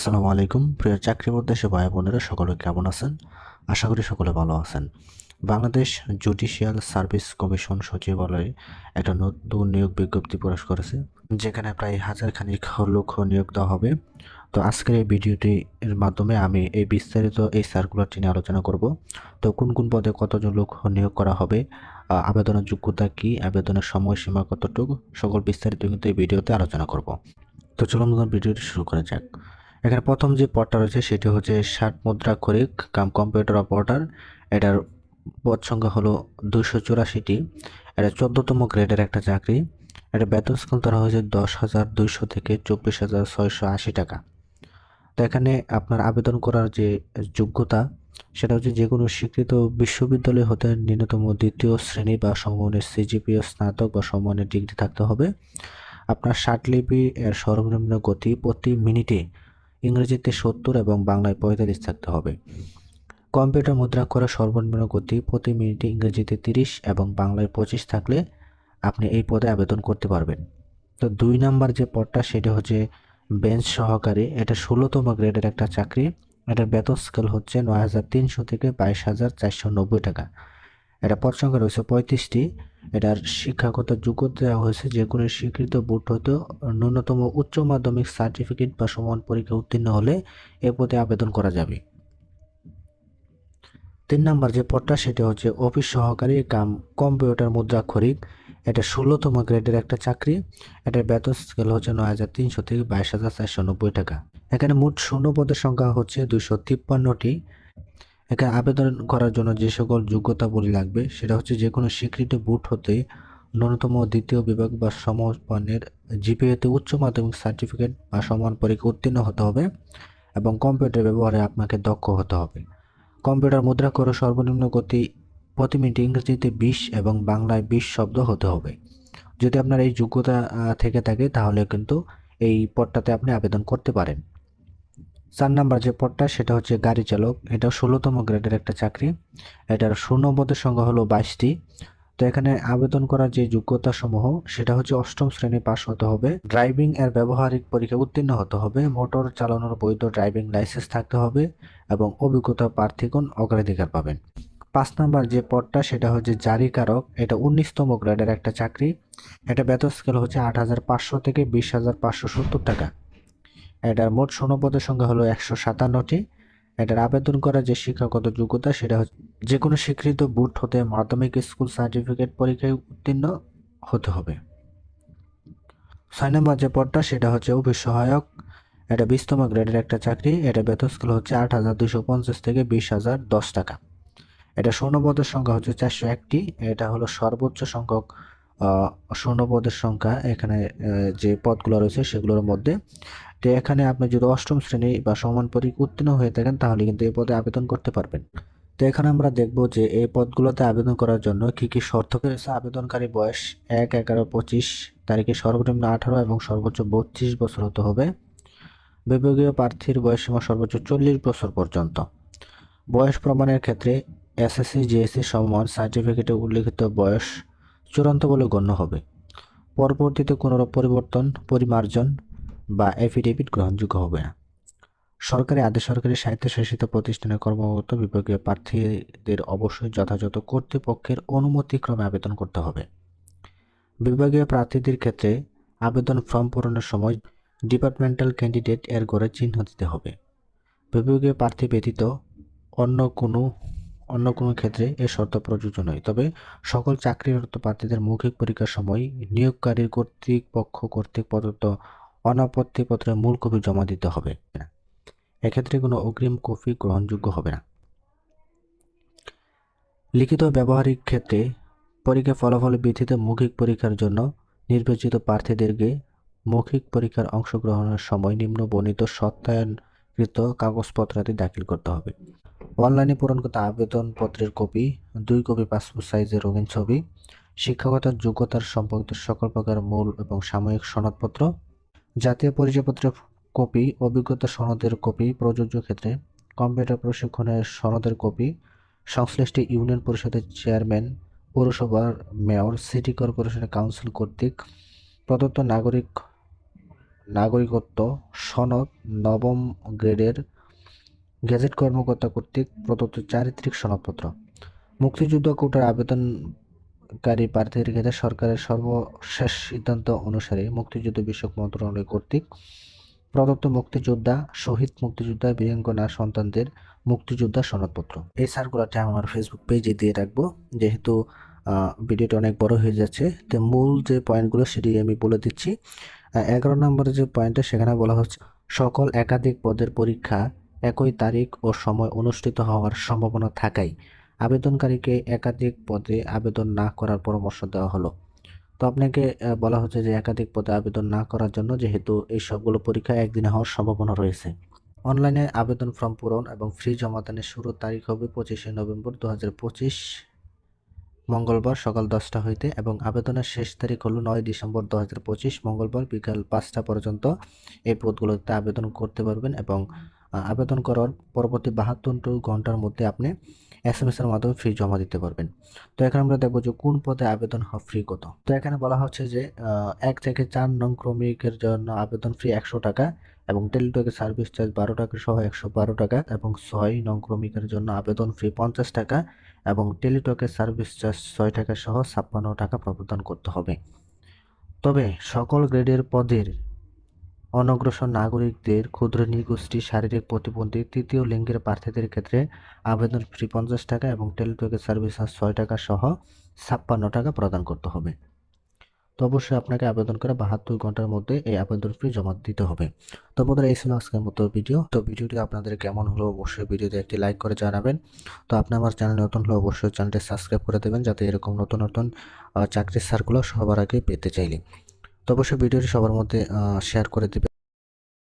আসসালামু আলাইকুম। প্রিয় চাকরি প্রত্যাশী ভাই বোনেরা, সকলে কেমন আছেন? আশা করি সকলে ভালো আছেন। বাংলাদেশ জুডিশিয়াল সার্ভিস কমিশন সচিবালয়ে একটা নতুন নিয়োগ বিজ্ঞপ্তি প্রকাশ করেছে, যেখানে প্রায় হাজার খানিক লোক নিয়োগ দেওয়া হবে। তো আজকের এই ভিডিওটি এর মাধ্যমে আমি এই বিস্তারিত এই সার্কুলারটি নিয়ে আলোচনা করব। তো কোন কোন পদে কতজন লোক নিয়োগ করা হবে আবেদনের যোগ্যতা কি, আবেদনের সময়সীমা কতটুকু, সকল বিস্তারিত কিন্তু এই ভিডিওতে আলোচনা করব। তো চলুন ভিডিওটি শুরু করা যাক। এখানে প্রথম যে পদটা রয়েছে সেটি হচ্ছে ষাট মুদ্রা খরিক কাম কম্পিউটার অপারেটর এটার পদ সংখ্যা হলো দুশো চুরাশিটি। এটা চোদ্দতম গ্রেডের একটা চাকরি। এটা বেতন স্কেল ধরা হয়েছে দশ হাজার দুইশো থেকে চব্বিশ হাজার ছয়শো আশি টাকা। তো এখানে আপনার আবেদন করার যে যোগ্যতা, সেটা হচ্ছে যে কোনো স্বীকৃত বিশ্ববিদ্যালয় হতে ন্যূনতম দ্বিতীয় শ্রেণি বা সমমানের সিজিপিএ, স্নাতক বা সমমানের ডিগ্রি থাকতে হবে। আপনার ষাটলিপি এর সর্বনিম্ন গতি প্রতি মিনিটে ইংরেজিতে সত্তর এবং বাংলায় পঁয়তাল্লিশ থাকতে হবে। কম্পিউটার মুদ্রা করা সর্বনিম্ন গতি প্রতি মিনিটে ইংরেজিতে তিরিশ এবং বাংলায় পঁচিশ থাকলে আপনি এই পদে আবেদন করতে পারবেন। তো দুই নাম্বার যে পদটা সেটা হচ্ছে বেঞ্চ সহকারী। এটা ষোলোতম গ্রেডের একটা চাকরি। এটার বেতন স্কেল হচ্ছে নয় হাজার তিনশো থেকে বাইশ হাজার চারশো নব্বই টাকা। এটা পদ সংখ্যা রয়েছে পঁয়ত্রিশটি। এটার শিক্ষাগত যোগ্যতা দেওয়া হয়েছে যে কোনো স্বীকৃত বোর্ড হতে ন্যূনতম উচ্চ মাধ্যমিক সার্টিফিকেট বা সমান পরীক্ষা উত্তীর্ণ হলে এ পদে আবেদন করা যাবে। তিন নম্বর যে পদটা, সেটা হচ্ছে অফিস সহকারী কাম কম্পিউটার মুদ্রাক্ষরিক। এটা ষোলোতম গ্রেডের একটা চাকরি। এটার বেতন স্কেল হচ্ছে নয় হাজার তিনশো থেকে বাইশ হাজার চারশো নব্বই টাকা। এখানে মোট শূন্য পদের সংখ্যা হচ্ছে দুইশো তিপ্পান্নটি। এখানে আবেদন করার জন্য যে সকল যোগ্যতাগুলি লাগবে, সেটা হচ্ছে যে কোনো স্বীকৃত বুট হতে ন্যূনতম দ্বিতীয় বিভাগ বা সমমানের জিপিএতে উচ্চ মাধ্যমিক সার্টিফিকেট বা সমান পরীক্ষা উত্তীর্ণ হতে হবে এবং কম্পিউটার ব্যবহারে আপনাকে দক্ষ হতে হবে। কম্পিউটার মুদ্রা করে সর্বনিম্ন গতি প্রতি মিনিটে ইংরেজিতে বিশ এবং বাংলায় বিশ শব্দ হতে হবে। যদি আপনার এই যোগ্যতা থেকে থাকে তাহলে কিন্তু এই পদটাতে আপনি আবেদন করতে পারেন। চার নাম্বার যে পদটা, সেটা হচ্ছে গাড়ি চালক। এটা ষোলোতম গ্রেডের একটা চাকরি। এটার শূন্যপদের সংখ্যা হলো বাইশটি। তো এখানে আবেদন করার যে যোগ্যতা সমূহ সেটা হচ্ছে অষ্টম শ্রেণি পাশ হতে হবে। ড্রাইভিং এর ব্যবহারিক পরীক্ষা উত্তীর্ণ হতে হবে। মোটর চালানোর বৈধ ড্রাইভিং লাইসেন্স থাকতে হবে এবং অভিজ্ঞতা প্রার্থীগণ অগ্রাধিকার পাবেন। পাঁচ নাম্বার যে পদটা, সেটা হচ্ছে জারিকারক এটা উনিশতম গ্রেডের একটা চাকরি। এটা বেতন স্কেল হচ্ছে আট হাজার পাঁচশো থেকে বিশ হাজার পাঁচশো সত্তর টাকা। এটার মোট শূন্যপদের সংখ্যা হলো একশো সাতান্নটি। এটার আবেদন করার যে শিক্ষাগত যোগ্যতা, সেটা হচ্ছে যে কোনো স্বীকৃত বুট হতে মাধ্যমিক স্কুল সার্টিফিকেট পরীক্ষায় উত্তীর্ণ হতে হবে। ছয় নম্বর যে পদটা, সেটা হচ্ছে অফিস সহায়ক। এটা বিশতম গ্রেডের একটা চাকরি। এটা বেতন স্কেল হচ্ছে আট হাজার দুশো পঞ্চাশ থেকে বিশ হাজার দশ টাকা। এটা শূন্যপদের সংখ্যা হচ্ছে চারশো একটি। এটা হলো সর্বোচ্চ সংখ্যক শূন্যপদের সংখ্যা। এখানে যে পদগুলো রয়েছে, সেগুলোর মধ্যে তো এখানে আপনি যদি অষ্টম শ্রেণি বা সমান পরীক্ষা উত্তীর্ণ হয়ে থাকেন, তাহলে কিন্তু এই পদে আবেদন করতে পারবেন। তো এখানে আমরা দেখব যে এই পদগুলোতে আবেদন করার জন্য কি কি শর্ত রয়েছে। আবেদনকারী বয়স এক, এগারো, পঁচিশ, তারিখে সর্বনিম্ন আঠারো এবং সর্বোচ্চ বত্রিশ বছর হতে হবে। বিভাগীয় প্রার্থীর বয়সসীমা সর্বোচ্চ চল্লিশ বছর পর্যন্ত। বয়স প্রমাণের ক্ষেত্রে এসএসসি, জিএসসি সমান সার্টিফিকেটে উল্লিখিত বয়স চূড়ান্ত বলে গণ্য হবে। পরবর্তীতে কোনো পরিবর্তন, পরিমার্জন বা এফিডেভিট গ্রহণযোগ্য হবে না। সরকারি আদেশ সরকারি স্বায়ত্তশাসিত প্রতিষ্ঠানে কর্মরত বিভাগীয় প্রার্থীদের অবশ্যই যথাযথ কর্তৃপক্ষের অনুমতিক্রমে আবেদন করতে হবে। বিভাগীয় প্রার্থীদের ক্ষেত্রে আবেদন ফর্ম পূরণের সময় ডিপার্টমেন্টাল ক্যান্ডিডেট এর গড়ে চিহ্ন দিতে হবে। বিভাগীয় প্রার্থী ব্যতীত অন্য কোনো অন্য কোনো ক্ষেত্রে এ শর্ত প্রযোজ্য নয়। তবে সকল চাকরিরত প্রার্থীদের মৌখিক পরীক্ষার সময় নিয়োগকারীর কর্তৃপক্ষ কর্তৃক প্রদত্ত অনাপত্তিপত্রের মূল কপি জমা দিতে হবে। না এক্ষেত্রে কোনো অগ্রিম কপি গ্রহণযোগ্য হবে না। লিখিত ব্যবহারিক ক্ষেত্রে পরীক্ষা ফলাফল ভিত্তিতে মৌখিক পরীক্ষার জন্য নির্বাচিত প্রার্থীদেরকে মৌখিক পরীক্ষার অংশগ্রহণের সময় নিম্ন বর্ণিত সত্যায়নকৃত কাগজপত্রাদি দাখিল করতে হবে। অনলাইনে পূরণকৃত আবেদনপত্রের কপি, দুই কপি পাসপোর্ট সাইজের রঙিন ছবি, শিক্ষাগত যোগ্যতার সম্পর্কিত সকল প্রকার মূল এবং সাময়িক সনদপত্র জাতীয় পরিচয়পত্রের কপি, অভিজ্ঞতা সনদের কপি, প্রযোজ্য ক্ষেত্রে কম্পিউটার প্রশিক্ষণের সনদের কপি, সংশ্লিষ্ট ইউনিয়ন পরিষদের চেয়ারম্যান, পৌরসভার মেয়র, সিটি কর্পোরেশনের কাউন্সিল কর্তৃক প্রদত্ত নাগরিক, নাগরিকত্ব সনদ নবম গ্রেডের গেজেট কর্মকর্তা কর্তৃক প্রদত্ত চারিত্রিক সনদপত্র। মুক্তিযুদ্ধ কোটার আবেদনকারী প্রার্থীদের ক্ষেত্রে সরকারের সর্বশেষ সিদ্ধান্ত অনুসারে মুক্তিযুদ্ধ বিষয়ক মন্ত্রণালয় কর্তৃক প্রদত্ত মুক্তিযোদ্ধা, শহীদ মুক্তিযোদ্ধা বীরাঙ্গনা সন্তানদের মুক্তিযোদ্ধা সনদপত্র। এই সার্কুলারটা আমি আমার ফেসবুক পেজে দিয়ে রাখব। যেহেতু ভিডিওটা অনেক বড় হয়ে যাচ্ছে, তো মূল যে পয়েন্টগুলো সেটি আমি বলে দিচ্ছি। এগারো নম্বরের যে পয়েন্টটা সেখানে বলা হচ্ছে, সকল একাধিক পদের পরীক্ষা একই তারিখ ও সময় অনুষ্ঠিত হওয়ার সম্ভাবনা থাকায় আবেদনকারীকে একাধিক পদে আবেদন না করার পরামর্শ দেওয়া হলো। তো আপনাকে বলা হচ্ছে যে একাধিক পদে আবেদন না করার জন্য যেহেতু এই সবগুলো পরীক্ষা একদিনে হওয়ার সম্ভাবনা রয়েছে। অনলাইনে আবেদন ফর্ম পূরণ এবং ফ্রি জমাদানের শুরুর তারিখ হবে পঁচিশে নভেম্বর দু হাজার পঁচিশ মঙ্গলবার সকাল দশটা হইতে এবং আবেদনের শেষ তারিখ হলো নয় ডিসেম্বর দু হাজার পঁচিশ মঙ্গলবার বিকাল পাঁচটা পর্যন্ত এই পদগুলোতে আবেদন করতে পারবেন এবং আবেদন করার পরবর্তী বাহাত্তর ঘণ্টার মধ্যে আপনি এস এম এর মাধ্যমে ফি জমা দিতে পারবেন। তো এখানে আমরা দেখব যে কোন পদে আবেদন ফ্রি কত। তো এখানে বলা হচ্ছে যে এক থেকে চার নং ক্রমিকের জন্য আবেদন ফ্রি একশো টাকা এবং টেলিটকের সার্ভিস চার্জ বারো টাকা সহ একশো বারো টাকা এবং ছয় নং ক্রমিকের জন্য আবেদন ফি পঞ্চাশ টাকা এবং টেলিটকের সার্ভিস চার্জ ছয় টাকা সহ ছাপ্পান্ন টাকা প্রদান করতে হবে। তবে সকল গ্রেডের পদের অনগ্রসর নাগরিকদের ক্ষুদ্র নৃগোষ্ঠী শারীরিক প্রতিবন্ধী তৃতীয় লিঙ্গের প্রার্থীদের ক্ষেত্রে আবেদন ফি পঞ্চাশ টাকা এবং টেলিটকের সার্ভিস চার্জ ছয় টাকা সহ ছাপ্পান্ন টাকা প্রদান করতে হবে। তো অবশ্যই আপনাকে আবেদন করে বাহাত্তর ঘণ্টার মধ্যে এই আবেদন ফি জমা দিতে হবে। তো বন্ধুরা, এই ছিল আজকের মতো ভিডিও। তো ভিডিওটি আপনাদের কেমন হলো অবশ্যই ভিডিওতে একটি লাইক করে জানাবেন। তো আপনি আমার চ্যানেল নতুন হলে অবশ্যই চ্যানেলটি সাবস্ক্রাইব করে দেবেন যাতে এরকম নতুন নতুন চাকরির সার্কুলার সবার আগে পেতে চাইলে। তো অবশ্যই ভিডিওটি সবার মধ্যে শেয়ার করে দেবেন।